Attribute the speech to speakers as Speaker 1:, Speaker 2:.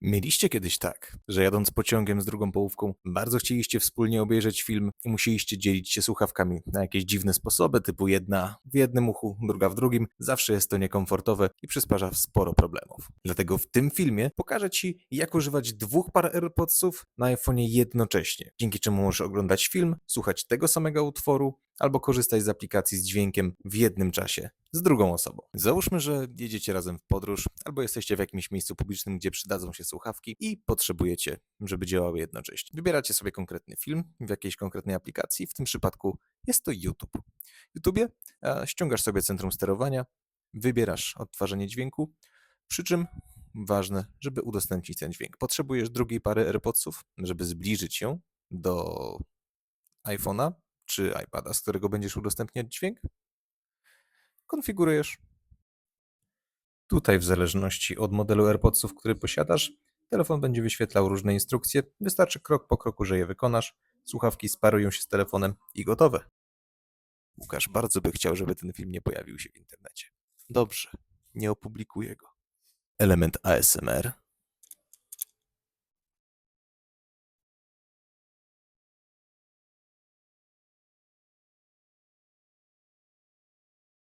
Speaker 1: Mieliście kiedyś tak, że jadąc pociągiem z drugą połówką, bardzo chcieliście wspólnie obejrzeć film i musieliście dzielić się słuchawkami na jakieś dziwne sposoby, typu jedna w jednym uchu, druga w drugim. Zawsze jest to niekomfortowe i przysparza sporo problemów. Dlatego w tym filmie pokażę Ci, jak używać dwóch par AirPodsów na iPhone'ie jednocześnie, dzięki czemu możesz oglądać film, słuchać tego samego utworu, albo korzystać z aplikacji z dźwiękiem w jednym czasie z drugą osobą. Załóżmy, że jedziecie razem w podróż, albo jesteście w jakimś miejscu publicznym, gdzie przydadzą się słuchawki i potrzebujecie, żeby działały jednocześnie. Wybieracie sobie konkretny film w jakiejś konkretnej aplikacji, w tym przypadku jest to YouTube. W YouTubie ściągasz sobie centrum sterowania, wybierasz odtwarzanie dźwięku, przy czym ważne, żeby udostępnić ten dźwięk. Potrzebujesz drugiej pary AirPodsów, żeby zbliżyć ją do iPhone'a czy iPada, z którego będziesz udostępniać dźwięk. Konfigurujesz. Tutaj, w zależności od modelu AirPodsów, który posiadasz, telefon będzie wyświetlał różne instrukcje. Wystarczy krok po kroku, że je wykonasz. Słuchawki sparują się z telefonem i gotowe. Łukasz bardzo by chciał, żeby ten film nie pojawił się w internecie. Dobrze, nie opublikuję go. Element ASMR